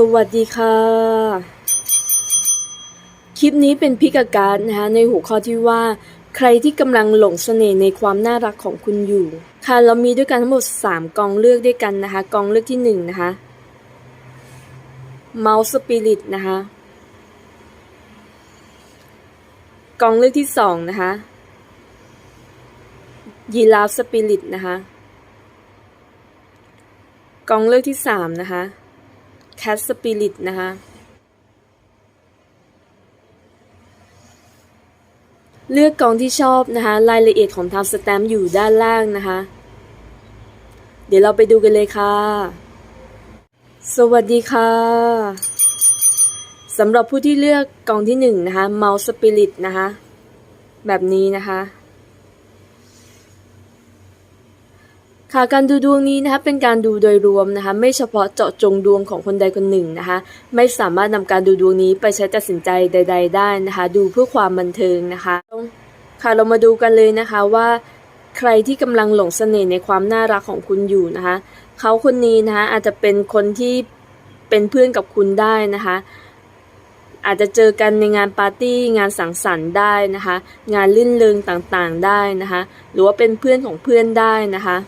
สวัสดีค่ะ คลิปนี้เป็นพิกาการนะคะในหัวข้อที่ว่า ใครที่กำลังหลงเสน่ห์ในความน่ารักของคุณอยู่ ค่ะเรามีด้วยกันทั้งหมด 3 กองเลือกด้วยกันนะคะ กองเลือกที่ 1 นะคะ Mouse Spirit นะคะ กองเลือกที่ 2 นะคะ ยีราฟสปิริตนะคะ กองเลือกที่ 3 นะคะ แคทสปิริตนะคะ เลือกกองที่ชอบนะคะ รายละเอียดของทำสแตมป์อยู่ด้านล่างนะคะ เดี๋ยวเราไปดูกันเลยค่ะ สวัสดีค่ะสำหรับผู้ที่เลือกกองที่หนึ่งนะคะ Mouse Spirit นะคะ แบบนี้นะคะ ค่ะการดูดวงนี้นะคะเป็นการดูโดยรวมนะคะไม่เฉพาะเจาะจงดวงของคนใดคนหนึ่งนะคะไม่สามารถนำการดูดวงนี้ไปใช้ตัดสินใจใด ๆ ได้นะคะ ดูเพื่อความบันเทิงนะคะค่ะเรามาดูกันเลยนะคะว่าใครที่กำลังหลงเสน่ห์ในความน่ารักของคุณอยู่นะคะเขาคนนี้นะคะอาจจะเป็นคนที่เป็นเพื่อนกับคุณได้นะคะอาจจะเจอกันในงานปาร์ตี้งานสังสรรค์ได้นะคะ งานลื่นเริงต่างๆได้นะคะ หรือว่าเป็นเพื่อนของเพื่อนได้นะคะ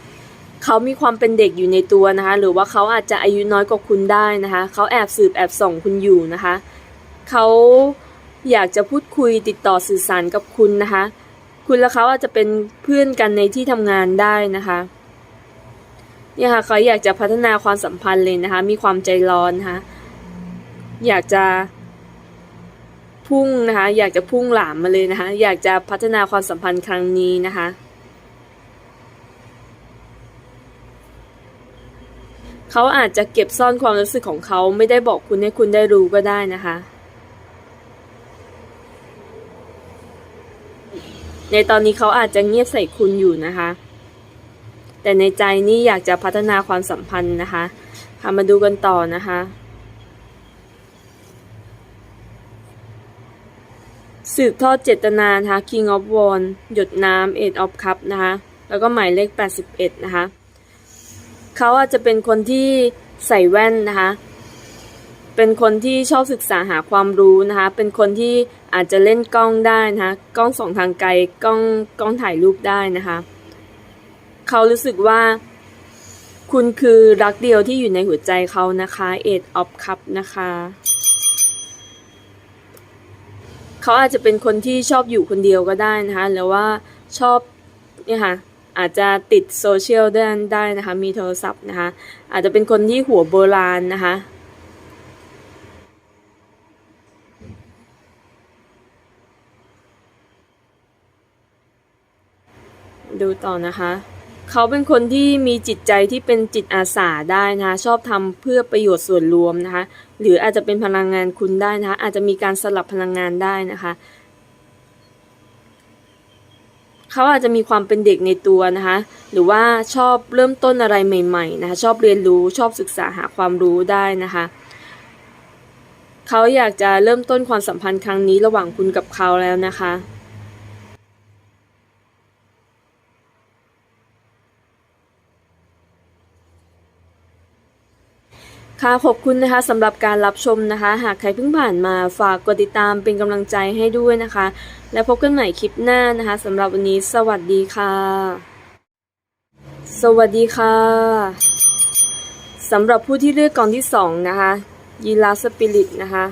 เขามีความเป็นเด็กอยู่ในตัวนะคะ หรือว่าเขาอาจจะอายุน้อยกว่าคุณได้นะคะ เขาแอบสืบแอบส่องคุณอยู่นะคะ เขาอยากจะพูดคุยติดต่อสื่อสารกับคุณนะคะ คุณและเขาอาจจะเป็นเพื่อนกันในที่ทำงานได้นะคะเนี่ยค่ะเขาอยากจะพัฒนาความสัมพันธ์เลยนะคะ มีความใจร้อนนะคะ อยากจะพุ่งนะคะ อยากจะพุ่งหลามมาเลยนะคะ อยากจะพัฒนาความสัมพันธ์ครั้งนี้นะคะ เขาอาจจะเก็บซ่อนความรู้สึกของเขาไม่ได้บอกคุณให้คุณได้รู้ก็ได้นะคะ ในตอนนี้เขาอาจจะเงียบใส่คุณอยู่นะคะ แต่ในใจนี่อยากจะพัฒนาความสัมพันธ์นะคะค่ะมาดูกันต่อนะคะสืบทอดเจตนานะคะ King of w a n หยดน้ำ Eight of Cup นะคะ แล้วก็หมายเลข 81 นะคะ เขาอาจจะเป็นคนที่ใส่แว่นนะคะ เป็นคนที่ชอบศึกษาหาความรู้นะคะ เป็นคนที่อาจจะเล่นกล้องได้นะคะ กล้องส่องทางไกล กล้องกล้องถ่ายรูปได้นะคะ เขารู้สึกว่า คุณคือรักเดียวที่อยู่ในหัวใจเขานะคะ Eight of Cup นะคะเขาอาจจะเป็นคนที่ชอบอยู่คนเดียวก็ได้นะคะหรือว่าชอบเนี่ยค่ะ อาจจะติดโซเชียลได้ได้นะคะ มีโทรศัพท์นะคะ อาจจะเป็นคนที่หัวโบราณนะคะ ดูต่อนะคะ เขาเป็นคนที่มีจิตใจที่เป็นจิตอาสาได้นะคะ ชอบทำเพื่อประโยชน์ส่วนรวมนะคะ หรืออาจจะเป็นพลังงานคุณได้นะคะ อาจจะมีการสลับพลังงานได้นะคะ เขาอาจจะมีความเป็นเด็กในตัวนะคะ หรือว่าชอบเริ่มต้นอะไรใหม่ๆนะคะ ชอบเรียนรู้ชอบศึกษาหาความรู้ได้นะคะเขาอยากจะเริ่มต้นความสัมพันธ์ครั้งนี้ระหว่างคุณกับเขาแล้วนะคะ ค่ะขอบคุณนะคะสำหรับการรับชมนะคะ หากใครเพิ่งผ่านมาฝากกดติดตามเป็นกำลังใจให้ด้วยนะคะ แล้วพบกันใหม่คลิปหน้านะคะสำหรับวันนี้สวัสดีค่ะ สวัสดีค่ะสำหรับผู้ที่เลือกกองที่สองนะคะยีราสปิริตนะคะ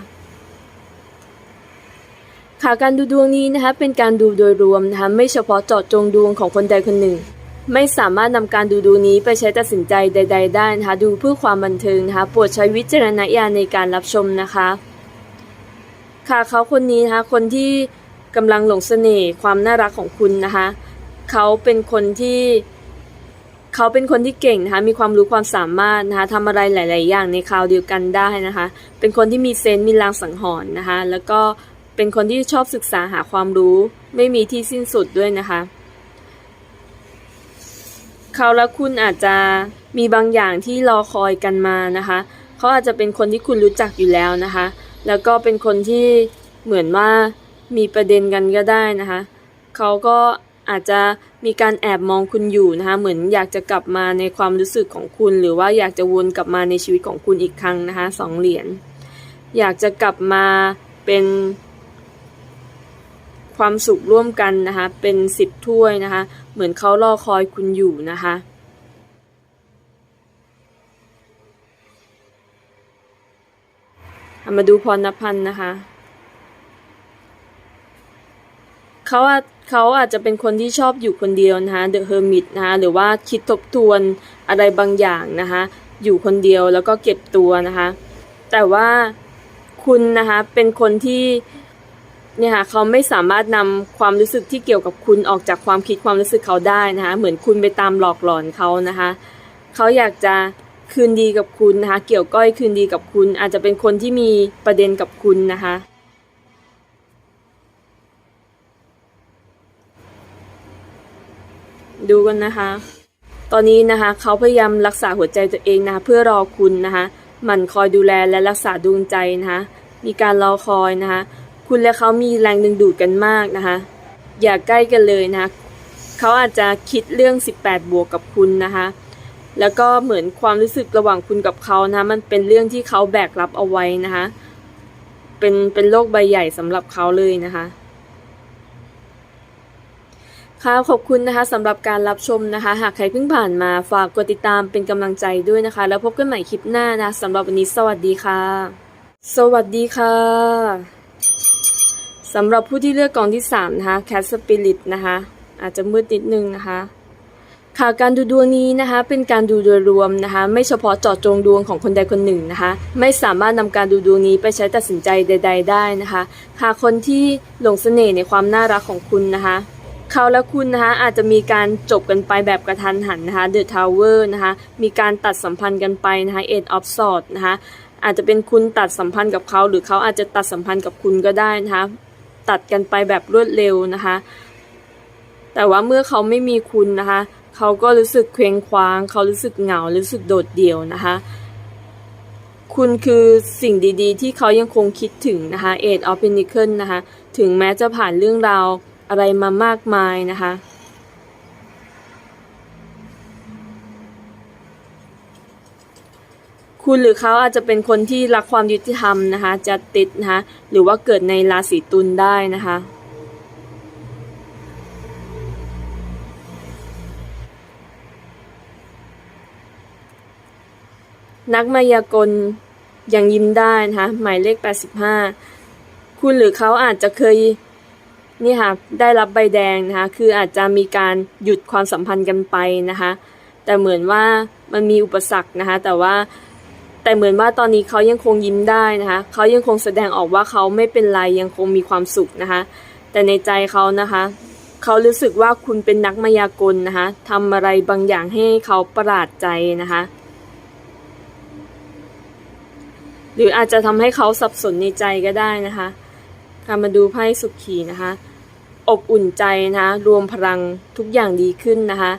ค่ะการดูดวงนี้นะคะเป็นการดูโดยรวมนะคะไม่เฉพาะเจาะจงดวงของคนใดคนหนึ่ง ไม่สามารถนำการดูดวงนี้ไปใช้ตัดสินใจใด ๆ ได้นะคะ ดูเพื่อความบันเทิงนะคะโปรดใช้วิจารณญาณในการรับชมนะคะ ค่ะเขาคนนี้นะคะคนที่กำลังหลงเสน่ห์ความน่ารักของคุณนะคะเขาเป็นคนที่เขาเป็นคนที่เก่งนะคะ มีความรู้ความสามารถนะคะทำอะไรหลาย ๆ อย่างในคราวเดียวกันได้นะคะ เป็นคนที่มีเซนส์มีลางสังหรณ์นะคะ แล้วก็เป็นคนที่ชอบศึกษาหาความรู้ ไม่มีที่สิ้นสุดด้วยนะคะ เขาและคุณอาจจะมีบางอย่างที่รอคอยกันมานะคะเขาอาจจะเป็นคนที่คุณรู้จักอยู่แล้วนะคะ แล้วก็เป็นคนที่เหมือนว่ามีประเด็นกันก็ได้นะคะเขาก็อาจจะมีการแอบมองคุณอยู่นะคะเหมือนอยากจะกลับมาในความรู้สึกของคุณ หรือว่าอยากจะวนกลับมาในชีวิตของคุณอีกครั้งนะคะสองเหรียญอยากจะกลับมาเป็น ความสุขร่วมกันนะคะ เป็นสิบถ้วยนะคะ เหมือนเขารอคอยคุณอยู่นะคะมาดูพรณพันธ์นะคะเขาเขาอาจจะเป็นคนที่ชอบอยู่คนเดียวนะคะ The Hermit นะคะหรือว่าคิดทบทวนอะไรบางอย่างนะคะ อยู่คนเดียวแล้วก็เก็บตัวนะคะ แต่ว่าคุณนะคะเป็นคนที่ เนี่ยค่ะเขาไม่สามารถนำความรู้สึกที่เกี่ยวกับคุณออกจากความคิดความรู้สึกเขาได้นะคะเหมือนคุณไปตามหลอกหลอนเขานะคะเขาอยากจะคืนดีกับคุณนะคะ เกี่ยวก้อยคืนดีกับคุณ อาจจะเป็นคนที่มีประเด็นกับคุณนะคะ ดูกันนะคะ ตอนนี้นะคะเขาพยายามรักษาหัวใจตัวเองนะคะเพื่อรอคุณนะคะหมั่นคอยดูแลและรักษาดวงใจนะคะมีการรอคอยนะคะ คุณและเขามีแรงดึงดูดกันมากนะคะ อย่าใกล้กันเลยนะเขาอาจจะคิดเรื่อง 18 บวกกับคุณนะคะ แล้วก็เหมือนความรู้สึกระหว่างคุณกับเขานะ มันเป็นเรื่องที่เขาแบกรับเอาไว้นะคะ เป็นเป็นโลกใบใหญ่สำหรับเขาเลยนะคะค่ะขอบคุณนะคะสำหรับการรับชมนะคะ หากใครเพิ่งผ่านมาฝากกดติดตามเป็นกำลังใจด้วยนะคะ แล้วพบกันใหม่คลิปหน้านะสำหรับวันนี้สวัสดีค่ะ สวัสดีค่ะ สำหรับผู้ที่เลือกกองที่ 3 นะคะ Cat Spirit นะคะอาจจะมืดนิดนึงนะคะค่ะการดูดวงนี้นะคะเป็นการดูโดยรวมนะคะไม่เฉพาะเจาะจงดวงของคนใดคนหนึ่งนะคะไม่สามารถนำการดูดวงนี้ไปใช้ตัดสินใจใด ๆ ได้นะคะหากคนที่หลงเสน่ห์ในความน่ารักของคุณนะคะเขาและคุณนะคะอาจจะมีการจบกันไปแบบกระทันหันนะคะ The Tower นะคะมีการตัดสัมพันธ์กันไปนะคะ e i g h of Swords นะคะอาจจะเป็นคุณตัดสัมพันธ์กับเขา หรือเขาอาจจะตัดสัมพันธ์กับคุณก็ได้นะคะ ตัดกันไปแบบรวดเร็วนะคะ แต่ว่าเมื่อเขาไม่มีคุณนะคะ เขาก็รู้สึกเคว้งคว้าง เขารู้สึกเหงา รู้สึกโดดเดี่ยวนะคะ คุณคือสิ่งดีๆ ที่เขายังคงคิดถึงนะคะเอ็ดออฟเพนิเคิลนะคะ ถึงแม้จะผ่านเรื่องราวอะไรมามากมายนะคะ คุณหรือเขาอาจจะเป็นคนที่รักความยุติธรรมนะคะ จะติดนะคะ หรือว่าเกิดในราศีตุลได้นะคะ นักมายากลยังยิ้มได้นะคะ หมายเลข 85 คุณหรือเขาอาจจะเคยนี่ค่ะได้รับใบแดงนะคะ คืออาจจะมีการหยุดความสัมพันธ์กันไปนะคะ แต่เหมือนว่ามันมีอุปสรรคนะคะ แต่ว่า แต่เหมือนว่าตอนนี้เขายังคงยิ้มได้นะคะเขายังคงแสดงออกว่าเขาไม่เป็นไรยังคงมีความสุขนะคะแต่ในใจเขานะคะเขารู้สึกว่าคุณเป็นนักมายากลนะคะทำอะไรบางอย่างให้เขาประหลาดใจนะคะหรืออาจจะทำให้เขาสับสนในใจก็ได้นะคะค่ะมาดูไพ่สุขีนะคะ อบอุ่นใจนะคะรวมพลังทุกอย่างดีขึ้นนะคะ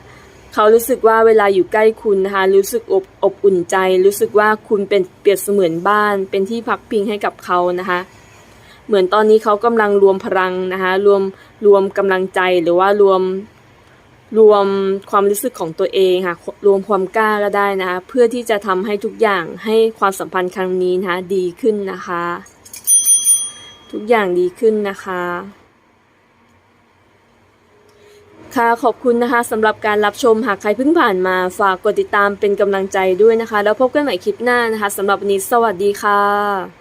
เขารู้สึกว่าเวลาอยู่ใกล้คุณนะคะรู้สึกอบอบอุ่นใจ รู้สึกว่าคุณเป็นเปรียบเสมือนบ้าน เป็นที่พักพิงให้กับเขานะคะเหมือนตอนนี้เขากำลังรวมพลังนะคะรวมรวมกำลังใจหรือว่ารวมรวมความรู้สึกของตัวเองค่ะรวมความกล้าก็ได้นะคะเพื่อที่จะทำให้ทุกอย่างให้ความสัมพันธ์ครั้งนี้นะคะดีขึ้นนะคะ ทุกอย่างดีขึ้นนะคะ ค่ะ ขอบคุณนะคะสำหรับการรับชมหากใครเพิ่งผ่านมาฝากกดติดตามเป็นกำลังใจด้วยนะคะ แล้วพบกันใหม่คลิปหน้านะคะสำหรับวันนี้สวัสดีค่ะ